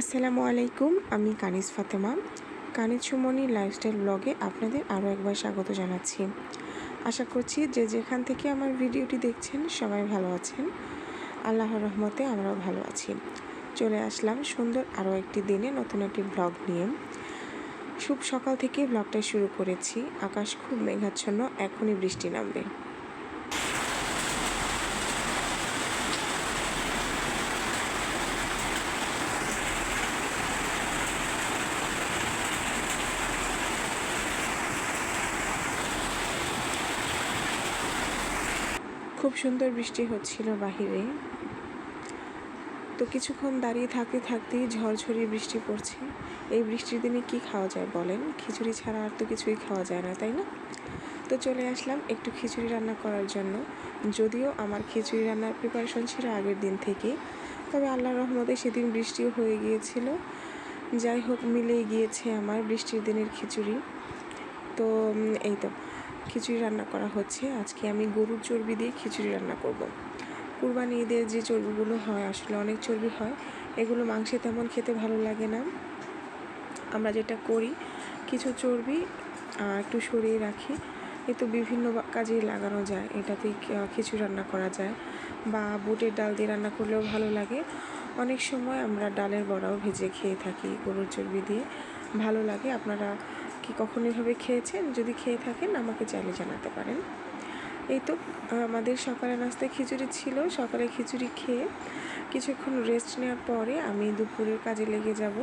আসসালামু আলাইকুম, আমি কানিজ ফাতেমা। কানিজ সুমনি লাইফস্টাইল ব্লগে আপনাদের আরও একবার স্বাগত জানাচ্ছি। আশা করছি যে যেখান থেকে আমার ভিডিওটি দেখছেন সবাই ভালো আছেন। আল্লাহর রহমতে আমরাও ভালো আছি। চলে আসলাম সুন্দর আরও একটি দিনে নতুন একটি ব্লগ নিয়ে। খুব সকাল থেকে ব্লগটা শুরু করেছি। আকাশ খুব মেঘাচ্ছন্ন, এখনই বৃষ্টি নামবে। খুব সুন্দর বৃষ্টি হচ্ছিল বাহিরে। তো কিছুক্ষণ দাঁড়িয়ে থাকতে থাকতেই ঝড়ঝড়িয়ে বৃষ্টি পড়ছে। এই বৃষ্টির দিনে কি খাওয়া যায় বলেন? খিচুড়ি ছাড়া আর তো কিছুই খাওয়া যায় না, তাই না? তো চলে আসলাম একটু খিচুড়ি রান্না করার জন্য। যদিও আমার খিচুড়ি রান্নার প্রিপারেশন ছিল আগের দিন থেকেই তবে আল্লাহ রহমতে সেদিন বৃষ্টিও হয়ে গিয়েছিল। যাই হোক, মিলেই গিয়েছে আমার বৃষ্টির দিনের খিচুড়ি। তো এই তো। খিচুড়ি রান্না করা হচ্ছে। আজকে আমি গরুর চর্বি দিয়ে খিচুড়ি রান্না করব। কুরবানি ঈদের যে চর্বিগুলো হয়, আসলে অনেক চর্বি হয়, এগুলো মাংসে তেমন খেতে ভালো লাগে না। আমরা যেটা করি, কিছু চর্বি একটু সরিয়ে রাখি। এ তো বিভিন্ন কাজে লাগানো যায়, এটাতেই কি- খিচুড়ি রান্না করা যায়। বা বুটের ডাল দিয়ে রান্না করলেও ভালো লাগে। অনেক সময় আমরা ডালের বড়াও ভেজে খেয়ে থাকি গরুর চর্বি দিয়ে। ভালো লাগে, আপনারা কি কখনো এভাবে খেয়েছেন? যদি খেয়ে থাকেন, আমাকে চাইলে জানাতে পারেন। এই তো, আমাদের সকালে নাস্তায় খিচুড়ি ছিল। সকালে খিচুড়ি খেয়ে কিছুক্ষণ রেস্ট নেওয়ার পরে আমি দুপুরের কাজে লেগে যাব।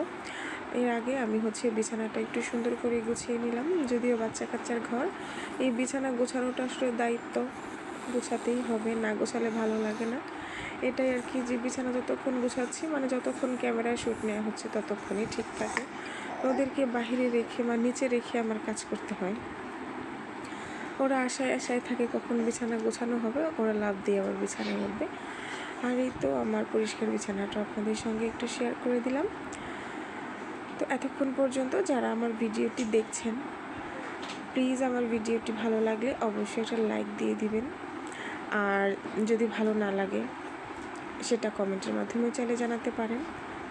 এর আগে আমি হচ্ছে বিছানাটা একটু সুন্দর করে গুছিয়ে নিলাম। যদিও বাচ্চা কাচ্চার ঘর, এই বিছানা গোছানোটা আসলে দায়িত্ব। গোছাতেই হবে, না গোছালে ভালো লাগে না। এটাই আর কি যে বিছানা যতক্ষণ গোছাচ্ছি মানে যতক্ষণ ক্যামেরায় শ্যুট নেওয়া হচ্ছে, ততক্ষণই ঠিক থাকে। ওদেরকে বাহিরে রেখে বা নিচে রেখে আমার কাজ করতে হয়। ওরা আশায় আশায় থাকে কখন বিছানা গোছানো হবে, ওরা লাভ দিয়ে আবার বিছানায় উঠবে। আর এই তো আমার পরিষ্কার বিছানাটা আপনাদের সঙ্গে একটু শেয়ার করে দিলাম। তো এতক্ষণ পর্যন্ত যারা আমার ভিডিওটি দেখছেন প্লিজ আমার ভিডিওটি ভালো লাগলে অবশ্যই একটা লাইক দিয়ে দিবেন। আর যদি ভালো না লাগে, সেটা কমেন্টের মাধ্যমেও চাইলে জানাতে পারেন।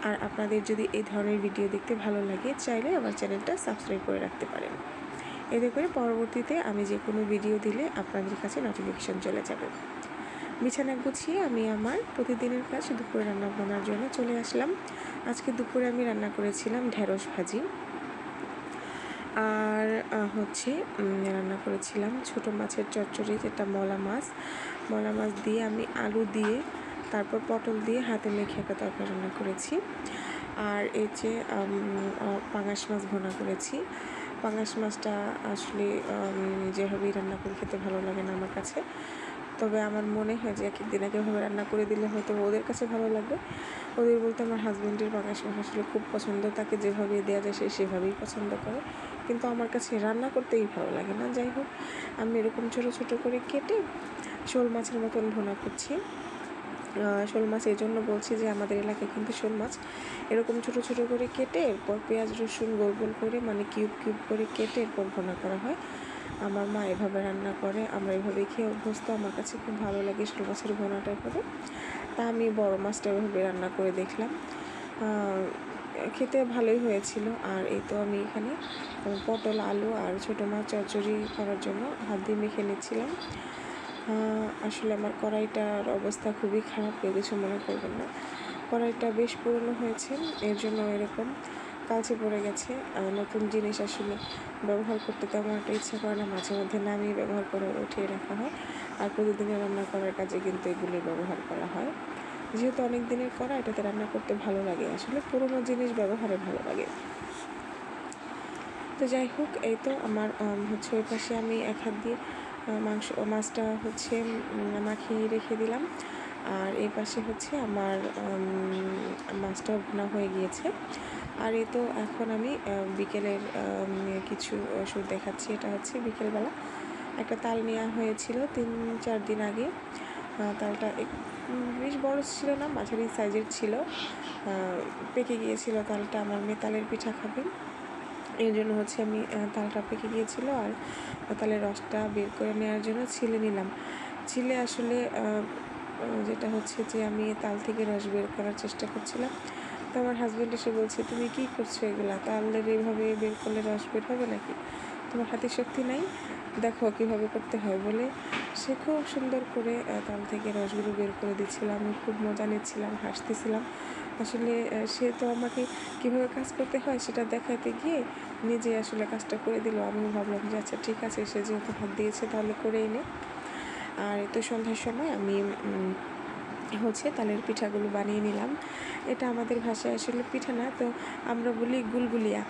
আর আপনাদের যদি এই ধরনের ভিডিও দেখতে ভালো লাগে, চাইলে আমার চ্যানেলটা সাবস্ক্রাইব করে রাখতে পারেন। এতে করে পরবর্তীতে আমি যে কোনো ভিডিও দিলে আপনাদের কাছে নোটিফিকেশন চলে যাবে। বিছানা গুছিয়ে আমি আমার প্রতিদিনের কাজ দুপুরে রান্না বান্নার জন্য চলে আসলাম। আজকে দুপুরে আমি রান্না করেছিলাম ঢেঁড়স ভাজি। আর হচ্ছে রান্না করেছিলাম ছোট মাছের চচ্চড়ি, যেটা মলা মাছ। মলা মাছ দিয়ে আমি আলু দিয়ে তারপর পটল দিয়ে হাতে মেখে একটা তরকারি রান্না করেছি। আর এই যে পাঙাশ মাছ ভোনা করেছি। পাঙাশ মাছটা আসলে যেভাবেই রান্না করে খেতে ভালো লাগে না আমার কাছে। তবে আমার মনে হয় যে এক একদিন একেভাবে রান্না করে দিলে হয়তো ওদের কাছে ভালো লাগবে। ওদের বলতে আমার হাজব্যান্ডের পাঙাশ মাছ আসলে খুব পছন্দ। তাকে যেভাবে দেওয়া যায় সে সেভাবেই পছন্দ করে। কিন্তু আমার কাছে রান্না করতেই ভালো লাগে না। যাই হোক, আমি এরকম ছোটো ছোটো করে কেটে শোল মাছের মতন ভোনা করছি। শোল মাছ, এই জন্য বলছি যে আমাদের এলাকায় কিন্তু শোল মাছ এরকম ছোট ছোট করে কেটে এরপর পেঁয়াজ, রসুন গোল গোল করে মানে কিউব কিউব করে কেটে এরপর ভোনা করা হয়। আমার মা এভাবে রান্না করে, আমরা এভাবে খেয়ে অভ্যস্ত। আমার কাছে খুব ভালো লাগে শোল মাছের ভোনাটা এভাবে। তা আমি বড় মাছটা এভাবে রান্না করে দেখলাম। খেতে ভালোই হয়েছিল। আর এই তো আমি এখানে পটল, আলু আর ছোটো মাছ, চচ্চড়ি করার জন্য হাত দিয়ে মেখে নিচ্ছিলাম। আসলে আমার কড়াইটার অবস্থা খুবই খারাপ, কেউ কিছু মনে করবেন না। কড়াইটা বেশ পুরনো হয়েছে, এর জন্য এরকম কালচে পড়ে গেছে। নতুন জিনিস আসলে ব্যবহার করতে তেমন একটা ইচ্ছা করে না, মাঝে মধ্যে নামিয়ে ব্যবহার করে উঠিয়ে রাখা হয়। আর প্রতিদিনের রান্না করার কাজে কিন্তু এগুলি ব্যবহার করা হয়। যেহেতু অনেক দিনের করা এটাতে রান্না করতে ভালো লাগে। আসলে পুরোনো জিনিস ব্যবহারে ভালো লাগে। তো যাই হোক, এই তো আমার হচ্ছে ওই পাশে আমি এক হাত দিয়ে মাংস, মাছটা হচ্ছে মাখিয়ে রেখে দিলাম। আর এই পাশে হচ্ছে আমার মাছটা ভুনা হয়ে গিয়েছে। আর এ তো এখন আমি বিকেলের কিছু ওষুধ দেখাচ্ছি। এটা হচ্ছে বিকেলবেলা। একটা তাল নেওয়া হয়েছিল তিন, চার দিন আগে। তালটা বেশ বড় ছিল না, মাঝারি সাইজের ছিল। পেকে গিয়েছিল তালটা। আমার মেয়ে তালের পিঠা খাবে। এই জন্য হচ্ছে আমি তালটা পেকে গিয়েছিল আর তালের রসটা বের করে নেওয়ার জন্য ছিলে নিলাম। ছিলে আসলে যেটা হচ্ছে যে আমি তাল থেকে রস বের করার চেষ্টা করছিলাম। তো আমার হাজব্যান্ড এসে বলছে, তুমি কী করছ এগুলা? তাহলে এইভাবে বের করলে রস বের হবে নাকি? তোমার হাতে শক্তি নাই? দেখো কীভাবে করতে হয় বলে। সে খুব সুন্দর করে তাল থেকে রসগুলো বের করে দিচ্ছিলাম, আমি খুব মজা নিচ্ছিলাম, হাসতেছিলাম। আসলে সে তো আমাকে কীভাবে কাজ করতে হয় সেটা দেখাতে গিয়ে নিজে আসলে কাজটা করে দিল। আমি ভাবলাম যে আচ্ছা ঠিক আছে, সে যেহেতু হাত দিয়েছে তাহলে করেই নে। আর তো সন্ধ্যার সময় আমি হচ্ছে তালের পিঠাগুলো বানিয়ে নিলাম। এটা আমাদের ভাষায় আসলে পিঠা না, তো আমরা বলি গুলগুলিয়া।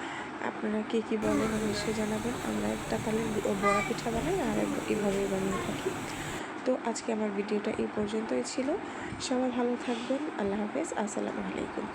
আপনারা কে কী বলেন অবশ্যই জানাবেন? আমরা একটা তাহলে বড়া পিঠা বানাই, আর এইভাবেই বানিয়ে থাকি। তো আজকে আমার ভিডিওটা এই পর্যন্তই ছিল। সবাই ভালো থাকবেন। আল্লাহ হাফেজ। আসসালামু আলাইকুম।